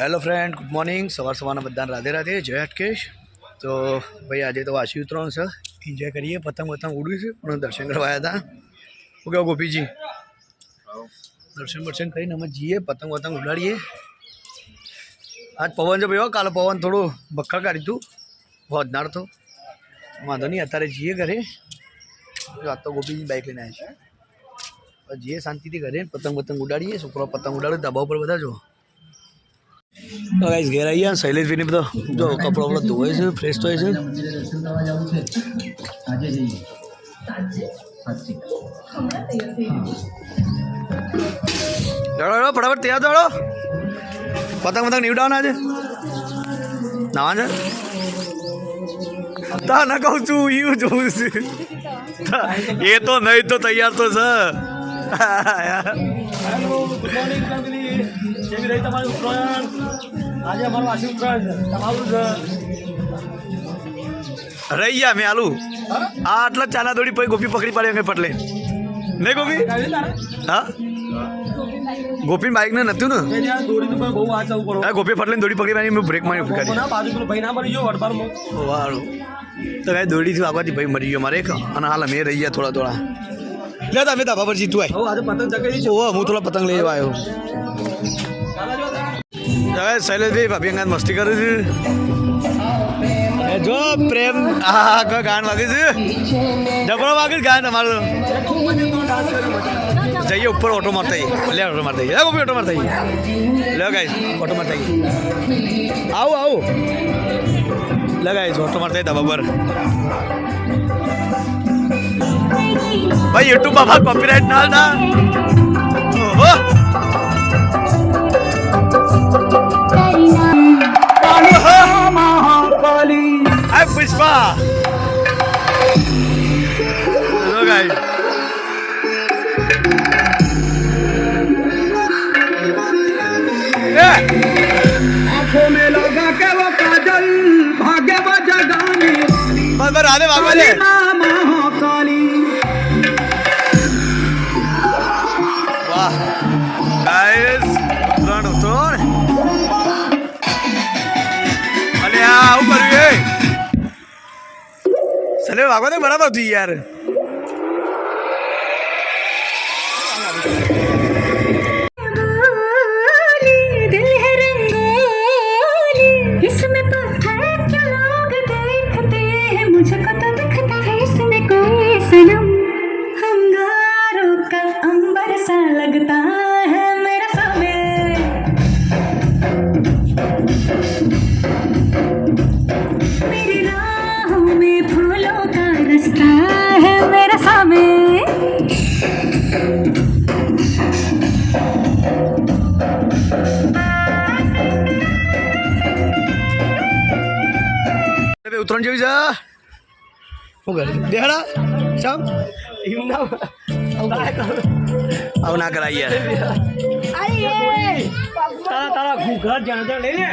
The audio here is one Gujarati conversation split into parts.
હેલો ફ્રેન્ડ ગુડ મોર્નિંગ સવાર સવારના બધાને રાધે રાધે. જય હટકેશ. તો ભાઈ, આજે તો વાસી ઉતરણ છે. એન્જોય કરીએ. પતંગ પતંગ ઉડ્યું છે, પણ દર્શન કરવા આવ્યા હતા હું કહો ગોપીજી? દર્શન બર્શન કરીને અમે જઈએ, પતંગ પતંગ ઉડાડીએ. આજ પવન છે ભાઈ કાલે પવન થોડું બખા કાઢી હતું વધનાર તો. વાંધો નહીં, અત્યારે જઈએ ઘરે. આજ તો ગોપીજી બાઇક લઈને આવ્યા છે. જઈએ શાંતિથી ઘરે પતંગ પતંગ ઉડાડીએ. છોકરો પતંગ ઉડાડે, ધાબા ઉપર બધા જો તો ગાઈસ ઘેર આવી ગયા શૈલેષભાઈને બધો, જો કપડો બપડો ધોવાય છે ફ્રેશ થાય છે. આજે જઈએ દોડો, ફટાફટ તૈયાર દોડો. પતંગ પતંગ નીવડાવવાના છે નાવા છે. તા ના કહું છું એવું જોઉં છું. એ તો નહીં તો તૈયાર તો છે. કેવી રહી તમારી ઉત્તરાયણ? આજે અમારું આશી ઉત્તરાયણ છે. તમારું છે. રહી ગયા મેં આલુ. આ આટલા ચાના દોડી પછી ગોપી પકડી પાડી અમે પટલે. નહીં ગોપી? હા? ગોપી બાઇક ને? નતું ને ગોપી પટલે દોડી પકડી પાડી બ્રેક મારી મરી વાળું. તો દોડીથી આગળથી ભાઈ મરી ગયો મારે અને હાલ અમે રહી ગયા થોડા થોડા. લે તમે ધાબા પર જીતું આજે પતંગ ચકેલી છે. ઓહો હું થોડા પતંગ લઈ આવ્યો. હવે શૈલેષભાઈ ભાભી અંગાત મસ્તી કરું છું. જો પ્રેમ હા કોઈ ગાન વાગે છે? જબરો વાગે છે ગાન તમારું જઈએ ઉપર ઓટો મારતા. લે ઓટો મારતા લે ગોપી ઓટો મારતા. લે ગાઈસ ઓટો મારતા. આવું આવું. લે ગાઈસ ઓટો મારતા આવીએ ધાબા भाई यूट्यूब बाबा कॉपीराइट डाल ना। पुष्पा। में लगा के वो काजल भाग्य बस बस आने वाले સલે વાગો ને બરાબર થઈ યાર. બે ઉત્તરાયણ જેવી છે? શું કરે દેહડા શામ? આવું ના કરાય તારા તારા ઘૂઘરા જાણ જાણ લઈ લે.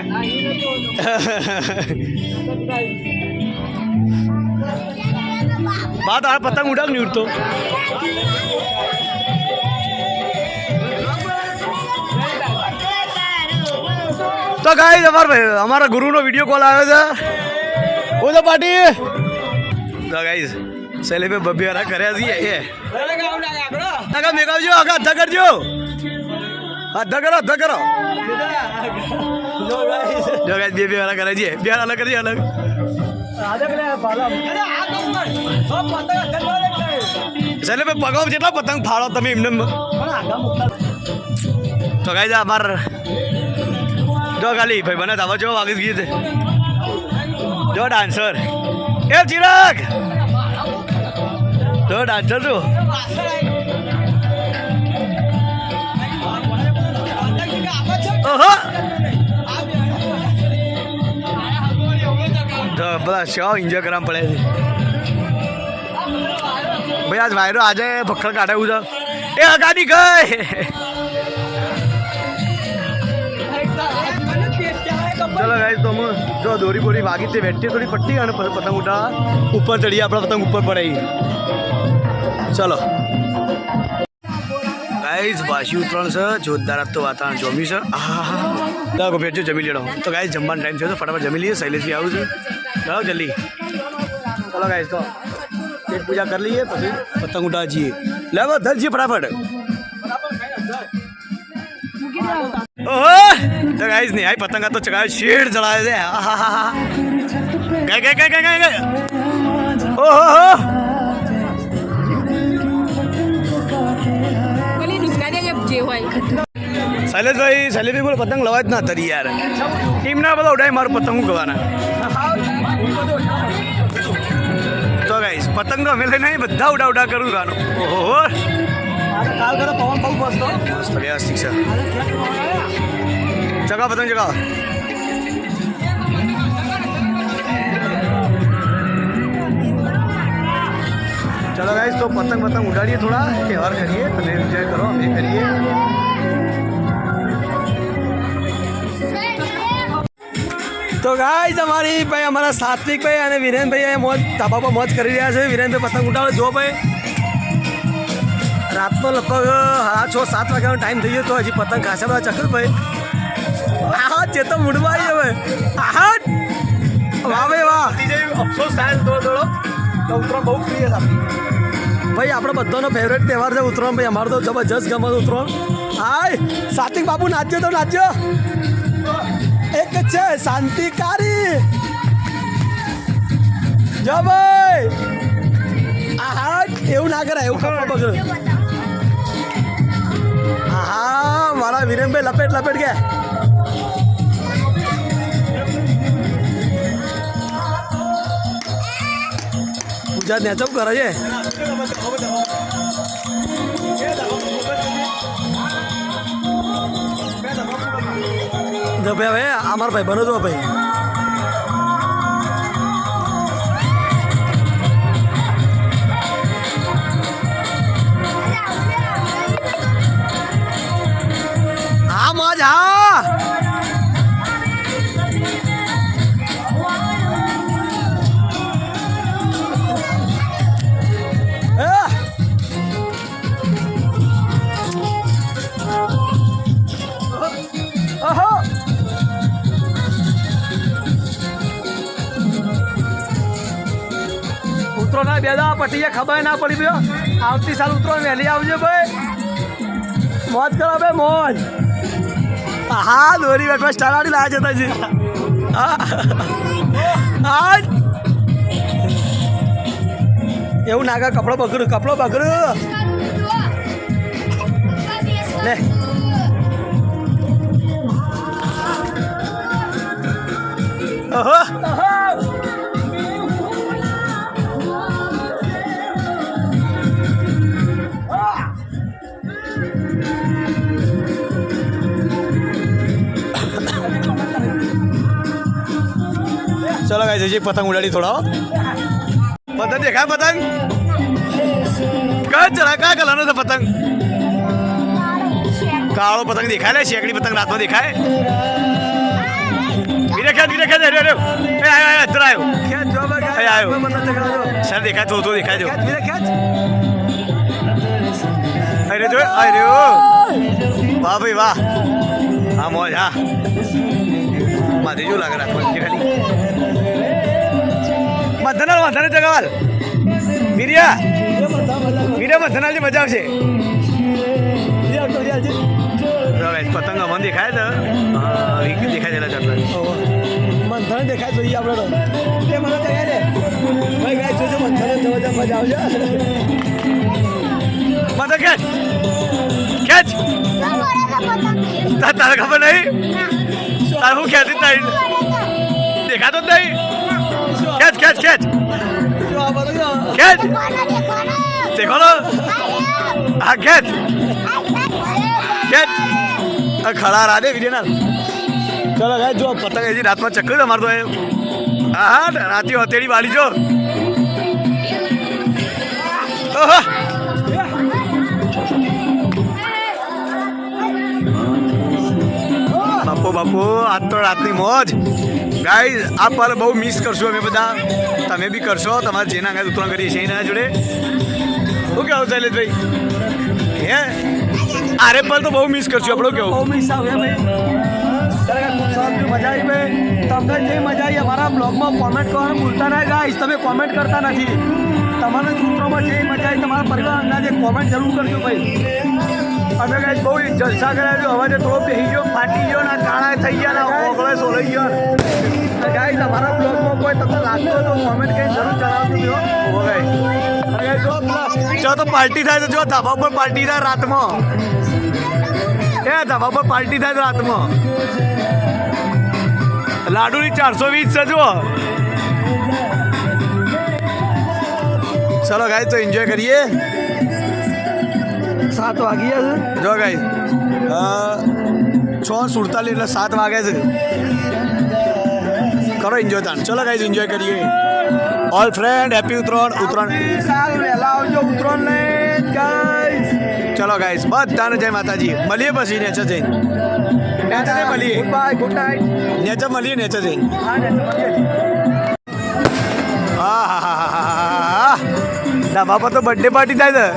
બા, તારા પતંગ ઉડાક નહીં ઉડતો. તો ગાઈ અમાર અમારા ગુરુનો વીડિયો કોલ આવ્યો છે. બોલો પાટી. તો ગાઈસ સેલે પે વાળા કર્યા છીએ એ આગળ મેગાવજો આગળ અધા કરજો અધા કરો અધા કરો જો ગાઈસ બે બે વાળા કરે છે બે અલગ કરજે અલગ સેલેબે પગાવ જેટલા પતંગ ફાળો તમે એમને તો ગાઈ અમાર જો ખાલી ભાઈ મને ધાબા જો વાગી ગયું છે. જો ડાન્સર એ ચિરાગ! જો ડાન્સર ઓહો! બધા શો એન્જોય કરવા પડે છે. ભાઈ, આજ વાયરો આજે પખડ કાઢે એવું છે. એ અગાડી ગઈ. જો દોરી બોરી વાગી તે વેઠી થોડી પટ્ટી અને પતંગ ઉડા. ઉપર ચડીએ આપણે પતંગ ઉપર પડે ચલો. ગાઈઝ વાસી ઉતરણ છે, જોરદાર તો વાતાવરણ જમ્યું છે. આહા તો જમી લેડો. તો ગાઈઝ જમવાનો ટાઈમ થયો તો ફટાફટ જમી લઈએ, શૈલેષજી આવું છે. ચાલો, જલ્દી. ચલો ગાઈઝ તો પેટ પૂજા કરી લઈએ, પછી પતંગ ઉડા જઈએ લેવા ધર જઈએ ફટાફટ. ઓહો! તો ગાઈઝ નહીં આ પતંગ તો ચગાવે શેડ જળાવે છે. ગાય ગાય ગાય ગાય ગાય ઓહો શૈલેષભાઈ શૈલેષભાઈ બોલો પતંગ લવા જ ના તરી યાર. ટીમના બધા ઉડાય મારું પતંગ હું ગવાના તો ગાઈશ પતંગ તો અમે લઈને બધા ઉડા ઉડા કરું ગાનું. ઓહો કાલ કરો પવન બહુ મસ્ત મસ્ત વ્યવસ્થિત છે. ચગાવ પતંગ ચગાવ ચલો ગાઈસ તો પતંગ પતંગ ઉડાડીએ થોડા, તહેવાર કરીએ, તમે એન્જોય કરો, અમે કરીએ. તો ગાઈસ અમારી ભાઈ, અમારા સાત્વિકભાઈ અને વિરેનભાઈ મોજ ધાબા મોજ કરી રહ્યા છે. વિરેનભાઈ, પતંગ ઉડાડો, જો ભાઈ. રાતનો લગભગ, હા, છ, સાત વાગ્યાનો ટાઈમ થઈ ગયો, તો હજી પતંગ ખાસા બધા ચકલ ભાઈ. આહા ચેતો મૂડમાં આવી હવે. આહા વાહ ભાઈ વાહ. અફસોસ થાય થોડો થોડો તો ઉતરાણ બહુ પ્રિય છે. આપણી. ભાઈ આપણો બધાનો ફેવરેટ તહેવાર છે ઉત્તરાયણ ભાઈ. અમારો તો જબરજસ્ત ગમે છે ઉત્તરાયણ. હાય સાતિક બાબુ નાચ્યો તો નાચ્યો. એક જ છે શાંતિકારી. જો ભાઈ. આહા એવું ના કરાય એવું ખબર પકડો આહા મારા વિરેનભાઈ લપેટ લપેટ ગયા. પૂજા નેચપ કરે છે ભાઈ હવે અમારા ભાઈ બનો તો ભાઈ. બે પટીએ ખબર ના પડી ગયો આવતી સાલ ઉતરો, વહેલી આવજો ભાઈ. મોજ કરો ભાઈ, મોજ. હા દોરી બેઠવા સ્ટાર આડી લાયા જતા છે એવું નાગા કપડો બગડ્યું કપડો બગડ્યું. લે. ગાઈ જઈએ પતંગ ઉડાડી થોડા. પતંગ દેખાય પતંગ? કયા ચલા કયા કલરનો છે પતંગ? કાળો પતંગ દેખાય લે, શેકડી પતંગ રાતમાં દેખાય. જો દેખાય તો દેખાય, જો. અરે જો અરે વાહ, ભાઈ, વાહ. હા મોજ, હા. માથે જો લાગે રાતમાં ખાલી મધનાલ મધનાલ જગાવાલ વીર્યા વીર્યા મધનાલ મજા આવશે. પતંગ અમને દેખાય છે. હા, ઈ દેખાય છે એટલે મંથન દેખાય જોઈએ આપણે તો. તે મને દેખાય છે. ભાઈ ગાય જોજો મંથન જવા મજા આવશે. મતલબ ખેંચ. ખેંચ. તાર તારે ખબર નહીં? તારે હું ખેંચી નહીં દેખાતો જ નહીં? ખેંચ ખેંચ ખેંચ. ખેંચ. દેખો લો હા, ખેંચ. ખેંચ. ખડા રાધે વીડિયો ચલો ગાય જો પતંગ એજી રાતમાં ચક્કર તમારતો એ હા હા, રાતી હથેળી વાળી જો. ઓહો. બાપુ બાપુ, આજ તો રાતની મોજ. ગાઈઝ આ પલ બહુ મિસ કરશું અમે બધા. તમે બી કરશો, તમારે જેના ગાય ઉતરણ કરીએ છીએ, એના જોડે. શું કહેવું, શૈલેષભાઈ? હે? આરે પર તો બહુ મિસ કરશું, આપણો કેવું? બહુ મિસ આવે ભાઈ. મજા આવી ભાઈ. તમને જે મજા આવી, અમારા બ્લોગમાં કોમેન્ટ કરવાનું ભૂલતા ના ગાઈશ તમે કોમેન્ટ કરતા નથી. તમારા સૂત્રોમાં જે મજા આવી, તમારા પરિવાર અંદાજે કોમેન્ટ જરૂર કરજો ભાઈ. અમે કઈ બહુ જલસા કર્યા છો? હવે તો થોડો બેસી ગયો ફાટી ગયો ના કાળા થઈ ગયા ના ઓગળે સોલાઈ ગયો. ગાઈ તમારા બ્લોગમાં કોઈ તમને લાગતો તો કોમેન્ટ કરી જરૂર જણાવજો હો જો તો પાર્ટી થાય તો જો ધાબા પર પાર્ટી થાય રાતમાં. એ ધાબા પર પાર્ટી થાય રાતમાં. લાડુની ચારસો વીસ છે જુઓ. ચલો ગાય તો એન્જોય કરીએ. સાત વાગ્યા ગયા છે. જો ગાય છ સુડતાલીસ એટલે સાત વાગે છે. કરો એન્જોય તાન ચલો ગાઈઝ એન્જોય કરીએ. All friend happy Uttarayan Uttarayan. સારું વહેલા આવજો ઉત્તરાયણ ને ગાઈઝ ચલો ગાઈઝ બધાને જય માતાજી. મળીએ પછી નેચર જઈને નેચર મળીએ. Good bye good night nature મળીએ નેચર જઈને હા હા હા હા હા હા હા ધાબા પર તો બર્થડે પાર્ટી થાય છે.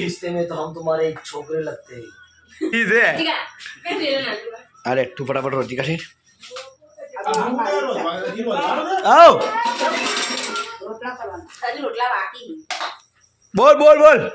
रिश्ते में तो हम तुम्हारे एक छोकरे लगते हैं ठीक है अरे तू फटाफट रोटी का सीट आओ बोल बोल बोल